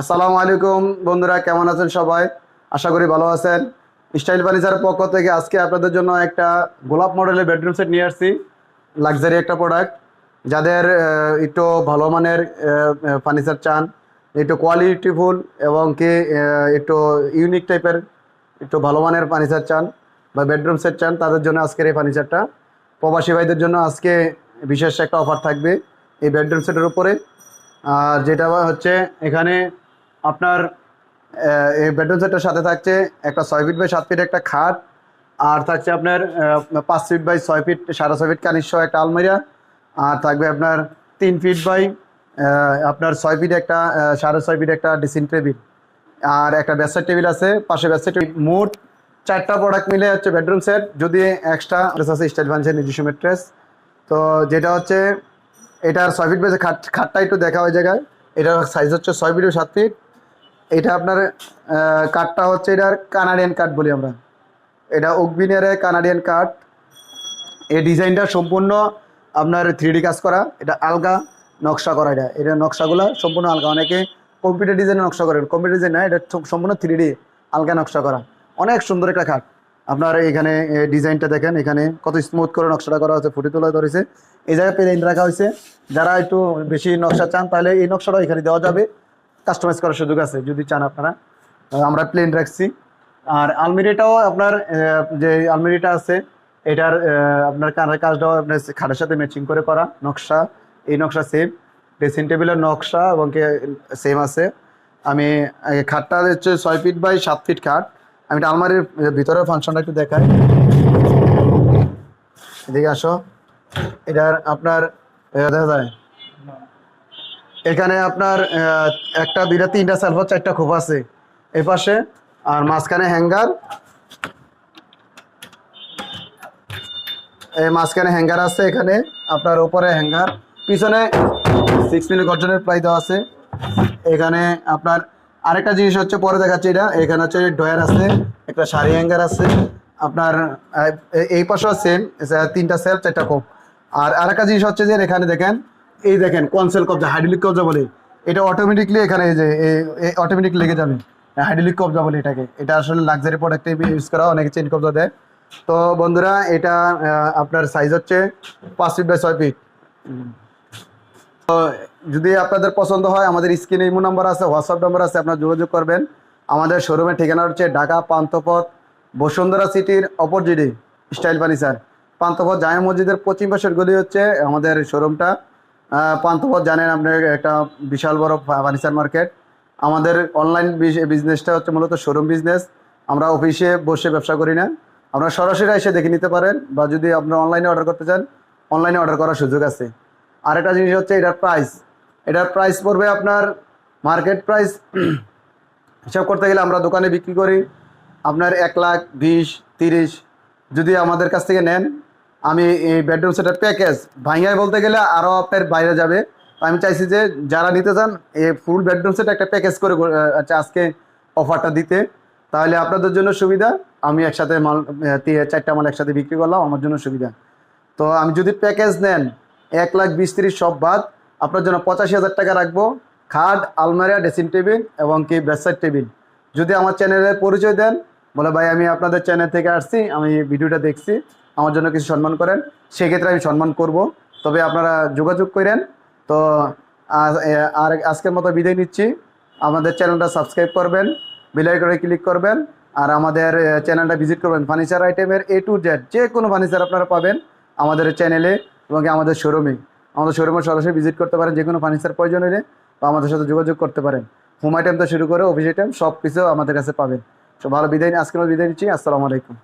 আসসালামু আলাইকুম বন্ধুরা, কেমন আছেন সবাই? আশা করি ভালো আছেন। স্টাইল ফার্নিচারের পক্ষ থেকে আজকে আপনাদের জন্য একটা গোলাপ মডেলের বেডরুম সেট নিয়ে আসছি। লাক্সারি একটা প্রোডাক্ট যাদের একটু ভালো মানের ফার্নিচার চান, একটু কোয়ালিটিফুল এবং কি একটু ইউনিক টাইপের একটু ভালো মানের ফার্নিচার চান বা বেডরুম সেট চান, তাদের জন্য আজকের এই ফার্নিচারটা প্রবাসী ভাইদের জন্য আজকে বিশেষ একটা অফার থাকবে এই বেডরুম সেটের উপরে। আর যেটা হচ্ছে এখানে আপনার এই বেডরুম সেটের সাথে থাকছে একটা ছয় ফিট বাই সাত ফিট একটা খাট, আর থাকছে আপনার পাঁচ ফিট বাই ছয় ফিট সাড়ে ছয় ফিট সহ একটা আলমারিয়া, আর থাকবে আপনার তিন ফিট বাই আপনার ছয় ফিট একটা সাড়ে ছয় ফিট একটা ড্রেসিং টেবিল আর একটা বেডসাইড টেবিল আছে, পাশে বেডসাইড টেবিল মোট চারটা প্রোডাক্ট মিলে হচ্ছে বেডরুম সেট যদি এক্সট্রা আছে স্টাইল ভানছে নিজস্ব মেট্রেস তো যেটা হচ্ছে, এটার ছয় ফিট বেজে খাট, খাটটা একটু দেখা ওই জায়গায়, এটার সাইজ হচ্ছে ছয় ফিট সাত ফিট এটা আপনার কাঠটা হচ্ছে এটার কানাডিয়ান কাঠ বলি আমরা। এটা ওকবিনের কানাডিয়ান কাঠ এই ডিজাইনটা সম্পূর্ণ আপনার থ্রি কাজ করা। এটা আলগা নকশা করা এটা। এটা নকশাগুলো সম্পূর্ণ আলগা। অনেকে কম্পিউটার ডিজাইনে নকশা করেন। কম্পিউটার ডিজাইন না, এটা সম্পূর্ণ থ্রি ডি আলগা নকশা করা। অনেক সুন্দর একটা খাট আপনার এখানে ডিজাইনটা দেখেন, এখানে কত স্মুথ করে নকশাটা করা হয়েছে, ফুটে তোলা ধরেছে। এই জায়গায় প্লেন রাখা হয়েছে। যারা একটু বেশি নকশা চান, তাহলে এই নকশাটা এখানে দেওয়া যাবে। কাস্টমাইজ করার সুযোগ আছে, যদি চান আপনারা। আমরা প্লেন রাখছি। আর আলমিরিটাও আপনার যে আলমিরিটা আছে, এটার আপনার কানের কাজটাও আপনার খাটের সাথে ম্যাচিং করে করা। নকশা, এই নকশা সেম ড্রেসিং টেবিলের নকশা এবং সেম আছে। আমি খাটটা হচ্ছে ছয় ফিট বাই সাত ফিট খাট। আমি এটা আলমারির ভিতরের ফাংশনটা একটু দেখাই। এদিকে আসো। এটার আপনার দেখা যায়? এখানে আপনার একটা, দুইটা, তিনটা সেলফ চারটা খোপ আছে। এই পাশে, আর মাঝখানে হ্যাঙ্গার। এই মাঝখানে হ্যাঙ্গার আছে এখানে, আপনার উপরে হ্যাঙ্গার। পিছনে সিক্স মিনিট গর্জনের প্রায় দেওয়া আছে। এখানে আপনার আরেকটা জিনিস হচ্ছে, পরে দেখাচ্ছি এটা। এখানে হচ্ছে ডয়ার আছে, একটা শাড়ি হ্যাঙ্গার আছে। আপনার এই পাশেও সেম তিনটা সেল চারটা কোপ আর আরেকটা জিনিস হচ্ছে যে, এখানে দেখেন এই দেখেন কনসেল কবজা হাইড্রোলিক কবজা বলে। এটা অটোমেটিকলি এখানে এই যে অটোমেটিক লেগে যাবে। হাইড্রোলিক কবজা বলে এটাকে। এটা আসলে লাক্সারি প্রোডাক্টে ইউজ করা, অনেকে চেন কবজা দেয়। তো বন্ধুরা, এটা আপনার সাইজ হচ্ছে পাঁচ ফিট বাই ছয় ফিট তো যদি আপনাদের পছন্দ হয়, আমাদের স্ক্রিনে ইমো নাম্বার আছে হোয়াটসঅ্যাপ নাম্বার আছে, আপনারা যোগাযোগ করবেন। আমাদের শোরুমের ঠিকানা হচ্ছে ঢাকা পান্থপথ, বসুন্ধরা সিটির অপোজিটে, স্টাইল ফার্নিচার। পান্থপথ জামা মসজিদের পশ্চিম পাশের গলি হচ্ছে আমাদের শোরুমটা আহ, পান্থপথ জানেন আপনি একটা বিশাল বড় ফার্নিচার মার্কেট। আমাদের অনলাইন বিজনেসটা হচ্ছে মূলত শোরুম বিজনেস আমরা অফিসে বসে ব্যবসা করি না। আপনারা সরাসরি এসে দেখে নিতে পারেন বা যদি আপনারা অনলাইনে অর্ডার করতে চান অনলাইনে অর্ডার করার সুযোগ আছে। আরেকটা জিনিস হচ্ছে এটার প্রাইস এটার প্রাইস পড়বে আপনার মার্কেট প্রাইস হিসাব করতে গেলে আমরা দোকানে বিক্রি করি। আপনার এক লাখ বিশ তিরিশ যদি আমাদের কাছ থেকে নেন আমি এই বেডরুম সেটের প্যাকেজ ভাইয়াই বলতে গেলে আরও আপনার বাইরে যাবে। আমি চাইছি যে যারা নিতে চান এই ফুল বেডরুম সেট একটা প্যাকেজ করে আচ্ছা আজকে অফারটা দিতে। তাহলে আপনাদের জন্য সুবিধা, আমি একসাথে মাল চারটা মাল একসাথে বিক্রি করলাম, আমার জন্য সুবিধা। তো আমি যদি প্যাকেজ নেন, এক লাখ বিশ তিরিশ সব বাদ, আপনার জন্য পঁচাশি হাজার টাকা রাখব। খাট, আলমারিয়া ড্রেসিং টেবিল এবং কি বেডসাইড টেবিল যদি আমার চ্যানেলের পরিচয় দেন, বলে, ভাই, আমি আপনাদের চ্যানেল থেকে আসছি, আমি ভিডিওটা দেখছি। আমার জন্য কিছু সম্মান করেন, সেক্ষেত্রে আমি সম্মান করব। তবে আপনারা যোগাযোগ করেন। তো আর আজকের মতো বিদায় নিচ্ছি। আমাদের চ্যানেলটা সাবস্ক্রাইব করবেন করে ক্লিক করবেন, আর আমাদের চ্যানেলটা ভিজিট করবেন ফার্নিচার আইটেমের এ টু জেড যে কোনো ফার্নিচার আপনারা পাবেন আমাদের চ্যানেলে এবং আমাদের শোরুমে। আমাদের শোরুমে সরাসরি ভিজিট করতে পারেন, যে কোনো ফার্নিচার প্রয়োজন হলে বা আমাদের সাথে যোগাযোগ করতে পারেন। হোম আইটেম তো শুরু করে, অফিস আইটেম সব কিছু আমাদের কাছে পাবেন। সব ভালো বিদায়, আজকের মতো বিদায় নিচ্ছি, আসসালামু আলাইকুম।